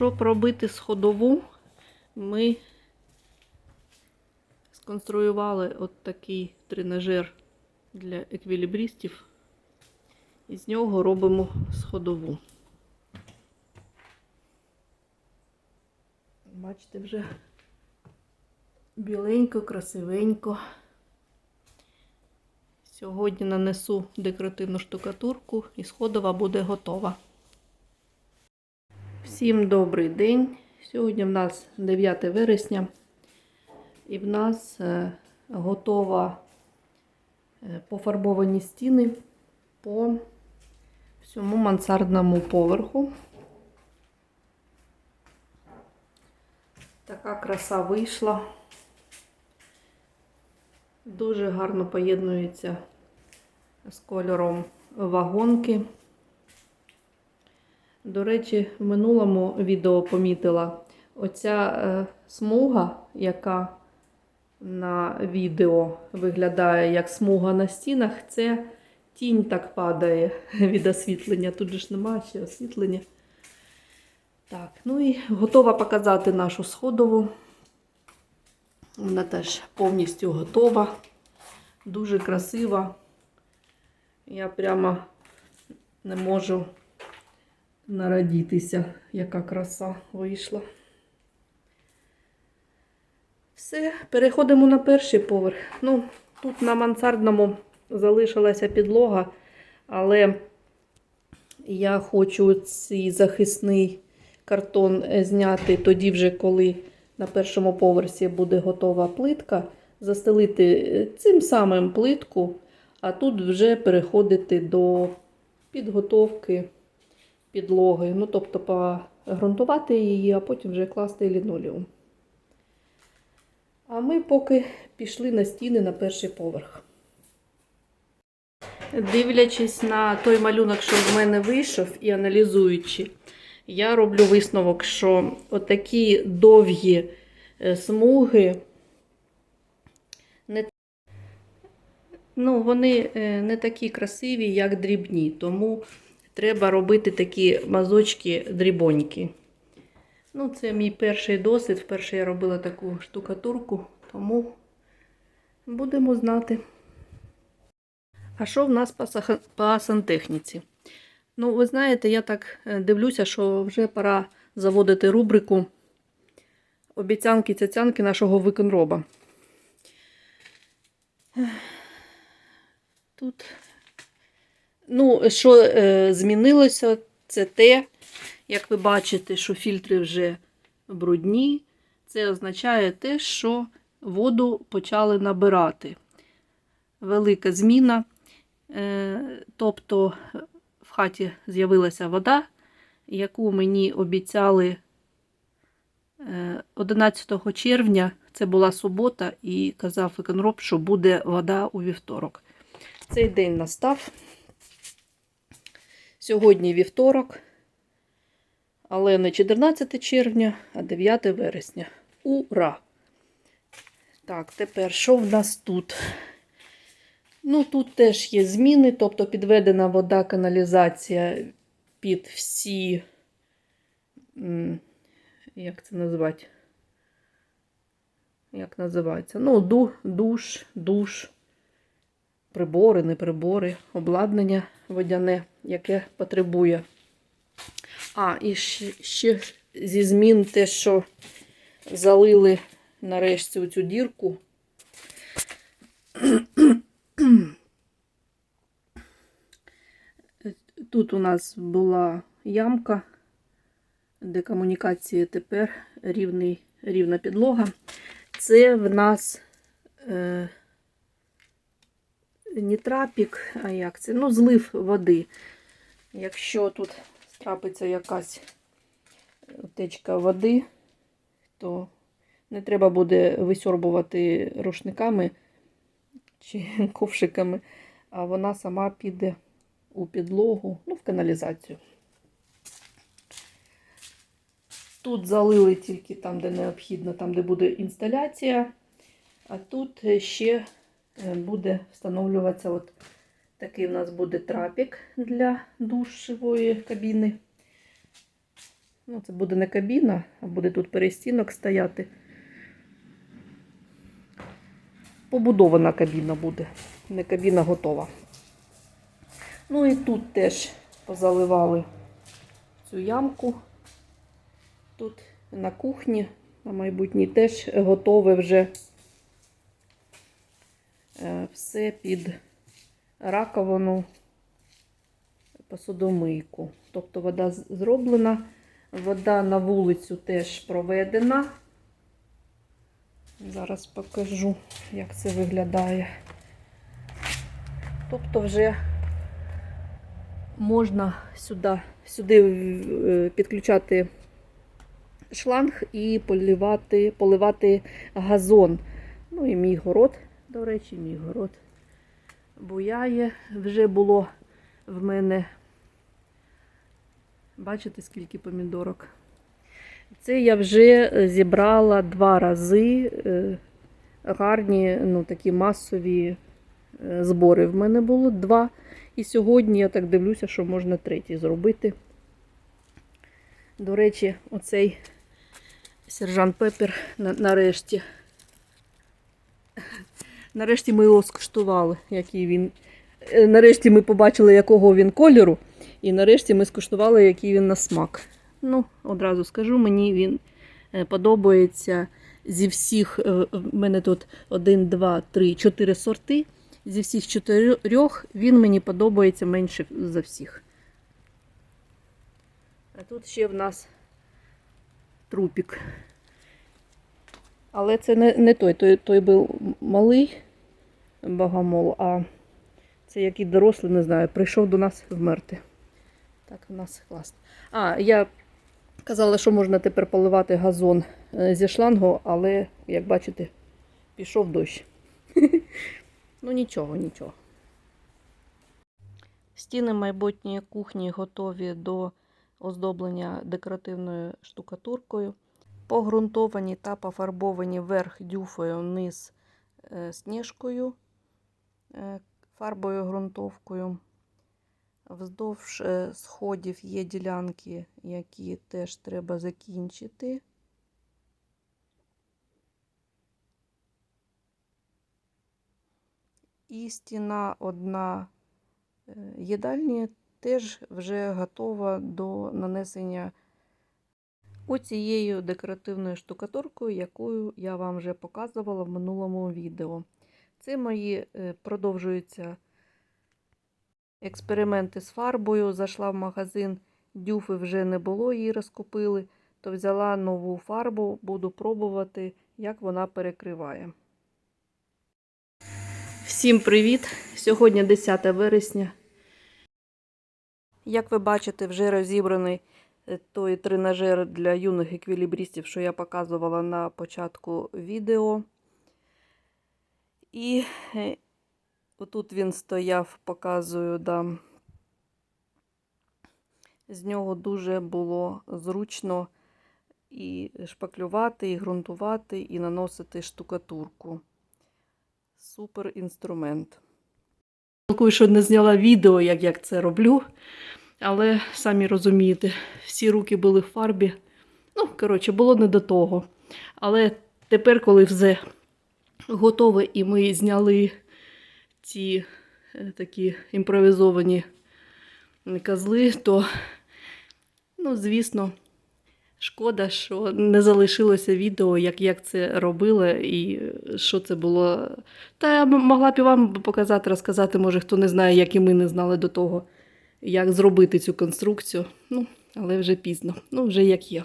Щоб робити сходову, ми сконструювали от такий тренажер для еквілібристів. І з нього робимо сходову. Бачите, вже біленько, красивенько. Сьогодні нанесу декоративну штукатурку і сходова буде готова. Всім добрий день. Сьогодні в нас 9 вересня, і в нас е, готова е, пофарбовані стіни по всьому мансардному поверху. Така краса вийшла. Дуже гарно поєднується з кольором вагонки. До речі, в минулому відео помітила оця е, смуга, яка на відео виглядає як смуга на стінах, це тінь так падає від освітлення. Тут же ж немає ще освітлення. Так, ну і готова показати нашу сходову. Вона теж повністю готова, дуже красива. Я прямо не можу нарадітися, яка краса вийшла. Все, переходимо на перший поверх. Ну, тут на мансардному залишилася підлога, але я хочу цей захисний картон зняти тоді, вже коли на першому поверсі буде готова плитка, застелити цим самим плитку, а тут вже переходити до підготовки підлоги. Ну, тобто погрунтувати її, а потім вже класти лінолеум. А ми поки пішли на стіни на перший поверх. Дивлячись на той малюнок, що в мене вийшов, і аналізуючи, я роблю висновок, що отакі довгі е, смуги, не, ну, вони е, не такі красиві, як дрібні, тому треба робити такі мазочки дрібонькі. Ну, це мій перший досвід. Вперше я робила таку штукатурку, тому будемо знати. А що в нас по, сантехніці? Ну, ви знаєте, я так е, дивлюся, що вже пора заводити рубрику обіцянки цяцянки нашого виконроба. Тут, ну, що е, змінилося, це те, як ви бачите, що фільтри вже брудні. Це означає те, що воду почали набирати. Велика зміна. Е, Тобто в хаті з'явилася вода, яку мені обіцяли е, 11 червня. Це була субота, і казав еконроб, що буде вода у вівторок. Цей день настав. Сьогодні вівторок, але не 14 червня, а 9 вересня. Ура! Так, тепер що в нас тут? Ну, тут теж є зміни, тобто підведена вода, каналізація під всі, як це назвати? Як називається? Ну, ду, душ, душ, прибори, не прибори, обладнання водяне, яке потребує. А, і ще, ще зі змін те, що залили нарешті цю дірку. Тут у нас була ямка, де комунікації тепер рівний, рівна підлога. Це в нас е, не трапік, а як це? Ну, злив води. Якщо тут трапиться якась течка води, то не треба буде висьорбувати рушниками чи ковшиками, а вона сама піде у підлогу, ну, в каналізацію. Тут залили тільки там, де необхідно, там, де буде інсталяція, а тут ще е, буде встановлюватися от такий у нас буде трапік для душової кабіни. Ну, це буде не кабіна, а буде тут перестінок стояти. Побудована кабіна буде. Не кабіна готова. Ну і тут теж позаливали цю ямку. Тут на кухні, на майбутній теж готове вже е, все під раковину посудомийку. Тобто вода зроблена, вода на вулицю теж проведена. Зараз покажу, як це виглядає. Тобто вже можна сюди, сюди е, підключати шланг і поливати, поливати газон. Ну і мій город, до речі, мій город буяє. Вже було в мене, бачите, скільки помідорок. Це я вже зібрала два рази е, гарні, ну такі масові е, збори в мене було два. І сьогодні я так дивлюся, що можна третій зробити. До речі, оцей сержант Пепер на- нарешті. Нарешті ми його скуштували, який він. е, Нарешті ми побачили, якого він кольору, і нарешті ми скуштували, який він на смак. Ну, одразу скажу, мені він е, подобається зі всіх. е, В мене тут 1, 2, 3, 4 сорти. Зі всіх чотирьох він мені подобається менше за всіх. А тут ще в нас трупік. Але це не, не той. той. Той був малий богомол, а це який дорослий, не знаю, прийшов до нас вмерти. Так, у нас класно. А, я казала, що можна тепер поливати газон е, зі шлангу, але, як бачите, пішов дощ. Ну нічого, нічого. Стіни майбутньої кухні готові до оздоблення декоративною штукатуркою. Погрунтовані та пофарбовані верх дюфою, низ е, сніжкою, фарбою ґрунтовкою. Вздовж е, сходів є ділянки, які теж треба закінчити. І стіна одна е, їдальні теж вже готова до нанесення оцією декоративною штукатуркою, яку я вам вже показувала в минулому відео. Це мої е, продовжуються експерименти з фарбою. Зайшла в магазин, дюфи вже не було, її розкупили, то взяла нову фарбу, буду пробувати, як вона перекриває. Всім привіт! Сьогодні 10 вересня. Як ви бачите, вже розібраний е, той тренажер для юних еквілібристів, що я показувала на початку відео. І е, отут він стояв, показую, да. З нього дуже було зручно і шпаклювати, і ґрунтувати, і наносити штукатурку. Супер інструмент. Жалкую, що не зняла відео, як я це роблю. Але самі розумієте, всі руки були в фарбі. Ну, коротше, було не до того. Але тепер, коли все готове, і ми зняли ці е, такі імпровізовані козли, то, ну, звісно, шкода, що не залишилося відео, як, як це робила і е, що це було. Та я могла б і вам показати, розказати, може, хто не знає, як і ми не знали до того як зробити цю конструкцію. Ну, але вже пізно. Ну, вже як є.